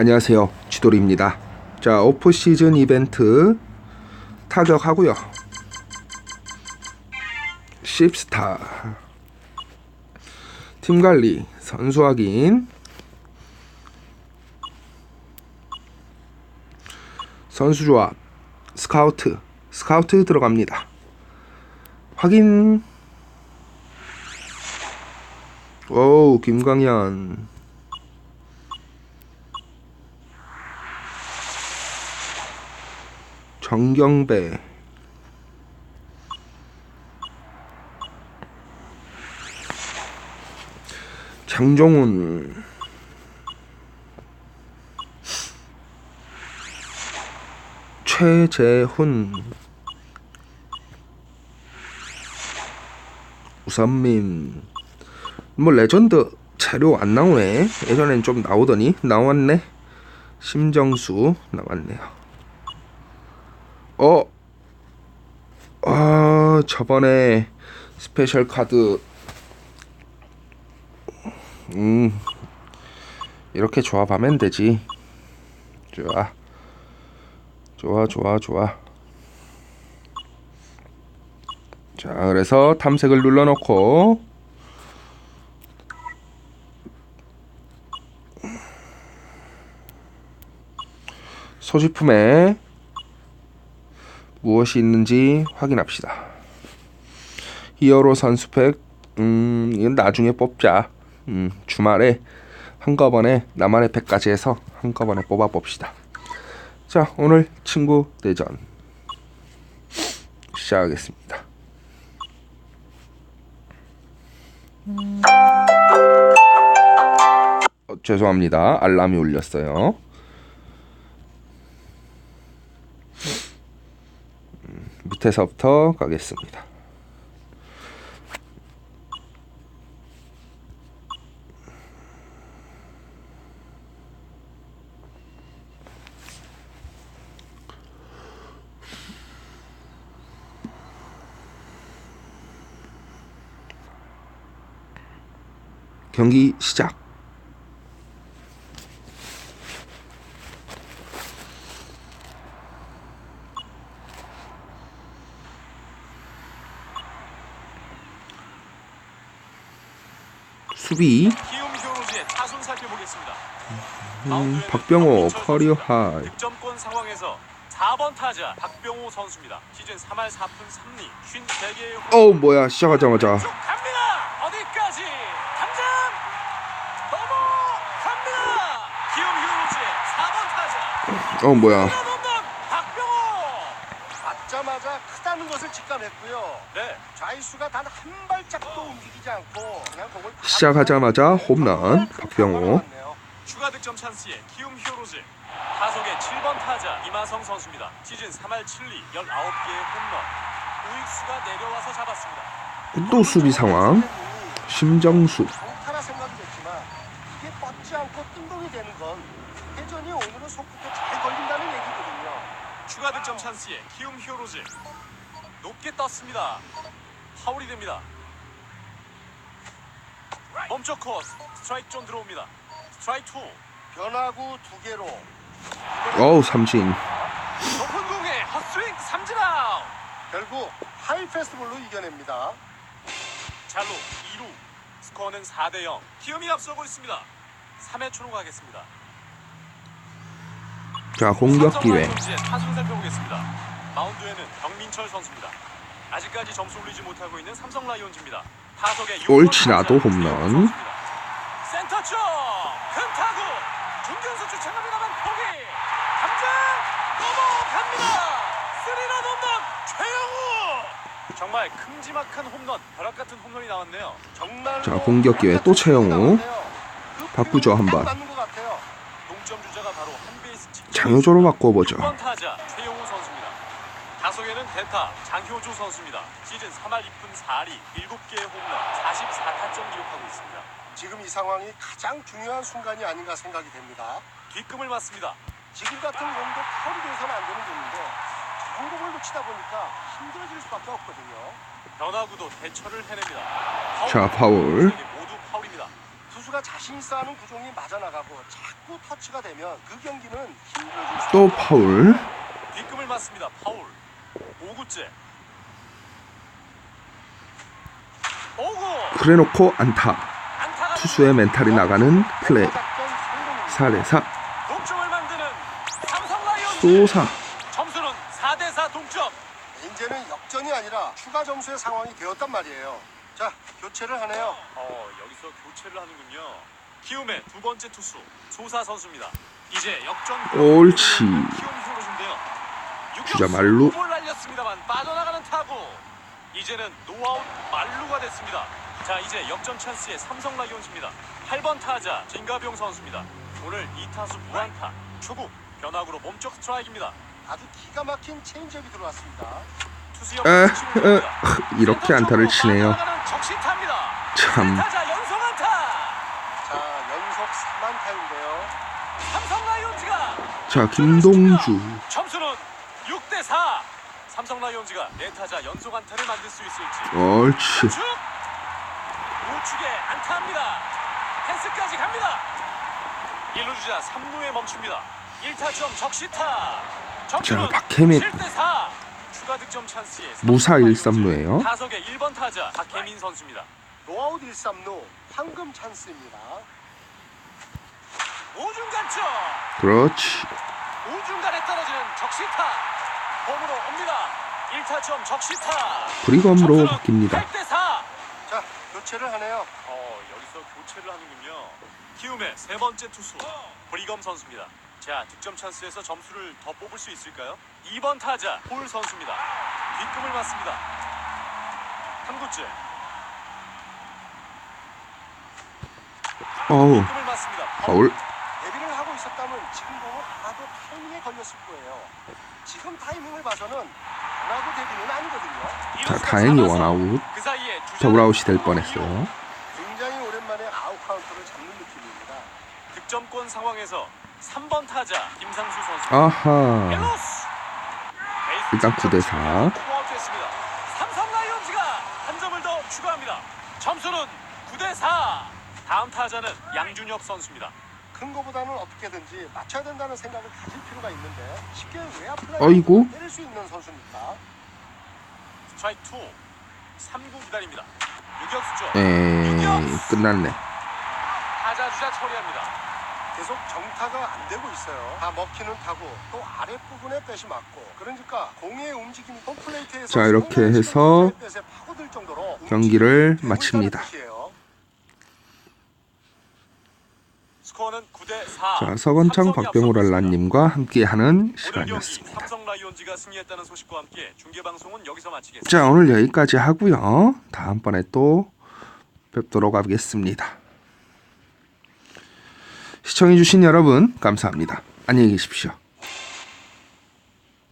안녕하세요. 쥐돌입니다. 자, 오프 시즌 이벤트 타격하고요. 10스타 팀 관리, 선수 확인 선수 조합, 스카우트, 스카우트 들어갑니다. 확인. 오, 김광현. 정경배. 장종훈. 최재훈. 우선민. 뭐 레전드 재료 안 나오네. 예전엔 좀 나오더니 나왔네. 심정수 나왔네요 어, 아 저번에 스페셜 카드, 음. 이렇게 조합하면 되지. 좋아, 좋아, 좋아, 좋아. 자, 그래서 탐색을 눌러놓고. 소지품에 무엇이 있는지 확인합시다. 히어로 선수팩, 음, 이건 나중에 뽑자. 음, 주말에 한꺼번에 나만의 팩까지 해서 한꺼번에 뽑아 봅시다. 자, 오늘 친구 대전 시작하겠습니다. 어, 죄송합니다. 알람이 울렸어요. 밑에서부터 가겠습니다. 경기 시작. 수비. 음, 박병호 커리어 하이 득점권 상황에서 4번 타자 박병호 선수입니다. 시즌 3할 4푼 3리 53개의 어우 뭐야 시작하자마자 쭉 갑니다. 어디까지? 당장 넘어갑니다. 키움 히어로즈의 4번 타자 어 뭐야 넘넘 박병호. 크다는 것을 직감했고요. 네, 좌익수가 단 한 발짝도 움직이지 않고 그냥 공을 시작하자마자 홈런 박병호 추가 득점 찬스에 키움 히어로즈 타석의 7번 타자 이마성 선수입니다. 시즌 3할 7리 19개의 홈런. 우익수가 내려와서 잡았습니다. 또 수비 상황 심정수 강타라 생각이 됐지만 이게 뻗지 않고 뜬동이 되는 건 회전이 오늘은 속구도 잘 걸린다는 얘기거든요. 추가 득점 찬스에 키움 히어로즈 높게 떴습니다. 파울이 됩니다. 멈춰 코스 스트라이크 존 들어옵니다. 스트라이크 2 변화구 두 개로 어우 삼진 높은 공에 헛스윙 삼진 아웃 결국 하이 패스트볼로 이겨냅니다. 잘로 2루 스코어는 4대 0 키움이 앞서고 있습니다. 3회 초로 가겠습니다. 자 공격 기회 타순 살펴보겠습니다. 마운드에는 박민철 선수입니다. 아직까지 점수 올리지 못하고 있는 삼성 라이온즈입니다. 육번 타자 홈런. 센터 쪽 큰 타구 중견수 주창합니다만 포기 당장 넘어갑니다. 스리런 홈런 최영우 정말 큼지막한 홈런 벼락 같은 홈런이 나왔네요. 정말 자, 공격 기회 또 최영우. 바꾸죠, 한 번. 맞는 것 같아요. 동점 주자가 바로 한 베이스 직전 장효조로 바꿔보죠 6번 타자 대타 장효조 선수입니다. 시즌 3할 2푼 4리 7개의 홈런 44타점 기록하고 있습니다. 지금 이 상황이 가장 중요한 순간이 아닌가 생각이 됩니다. 뒷금을 맞습니다. 지금 같은 공도 파울이 돼서는 안 되는 공인데 저런 공을 놓치다 보니까 힘들어질 수밖에 없거든요. 변화구도 대처를 해냅니다. 자, 파울. 모두 파울입니다. 투수가 자신 있어 하는 구종이 맞아나가고 자꾸 터치가 되면 그 경기는 힘들어질 또 수밖에 파울. 뒷금을 맞습니다. 파울. 5구째. 오구. 그래놓고 안타. 투수의 멘탈이 나가는 플레이. 작전 성공입니다. 4대 4. 동점을 만드는 삼성 라이온즈. 쏘사. 점수는 4대 4 동점. 이제는 역전이 아니라 추가 점수의 상황이 되었단 말이에요. 자, 교체를 하네요. 어, 여기서 교체를 하는군요. 키움의 두 번째 투수 소사 선수입니다. 이제 역전 옳지. 키움 히어로즈인데요. 주자 말루. 볼 날렸습니다만 빠져나가는 타구. 이제는 노아웃 말루가 됐습니다. 자, 이제 역전 찬스의 삼성 라이온즈입니다. 8번 타자 진가병 선수입니다. 오늘 2타수 무안타. 초구 변화구로 몸쪽 스트라이크입니다. 아주 기가 막힌 체인지업이 들어왔습니다. 투수 이렇게 안타를 치네요. 적시타입니다. 참. 타자 연속 안타. 자, 연속 3안타인데요. 삼성 라이온즈가 자, 김동주. 점수는 6대 4. 삼성 라이온즈가 네 타자 연속 안타를 만들 수 있을지. 옳지. 우측 우측에 안타합니다. 펜스까지 갑니다. 1루 주자 3루에 멈춥니다. 1타점 적시타. 자, 박혜민. 7대 4. 추가 득점 찬스에 무사 삼성 1-3루예요. 라이온즈 타석의 1번 타자 박혜민 선수입니다. 노아웃 1, 3루 황금 찬스입니다. 우중 간쪽. 그렇지. 적시타. 홈으로 옵니다. 1타점 적시타. 브리검으로 바뀝니다. 8대 4. 자, 교체를 하네요. 어, 여기서 교체를 하는군요. 키움의 세 번째 투수 브리검 선수입니다. 자, 득점 찬스에서 점수를 더 뽑을 수 있을까요? 2번 타자 홀 선수입니다. 뒷금을 맞습니다. 3구째 어우, 뒷금을 맞습니다. 파울. 있었다면 지금 보면 하나도 타이밍에 걸렸을 거예요. 지금 타이밍을 봐서는 하나도 데뷔는 아니거든요. 다행히 원아웃. 그 더블아웃이 될 뻔했어요. 굉장히 오랜만에 아웃 카운트를 잡는 느낌입니다. 득점권 상황에서 3번 타자 김상수 선수. 아하. 일단 9대 4. 투아웃됐습니다. 삼성 라이온즈가 한 점을 더 추가합니다. 점수는 9대 4. 다음 타자는 양준혁 선수입니다. 큰 거보다는 어떻게든지 맞춰야 된다는 생각을 가질 필요가 있는데 쉽게 외야 플라이 어이구. 때릴 수 있는 선수니까 스트라이크 2. 3구 기다립니다. 유격수죠. 에이, 끝났네. 타자 주자 처리합니다. 계속 정타가 안 되고 있어요. 다 먹히는 타고 또 아랫부분에 빼시 맞고 그러니까 공의 움직임이 홈플레이트에서 자, 이렇게 해서 경기를 마칩니다. 되고 있다는 뜻이에요. 스코어는 9대 4. 자, 서건창 박병호. 랄라님과 함께하는 시간이었습니다. 자, 오늘 여기까지 하고요. 다음번에 또 뵙도록 하겠습니다. 시청해주신 여러분, 감사합니다. 안녕히 계십시오.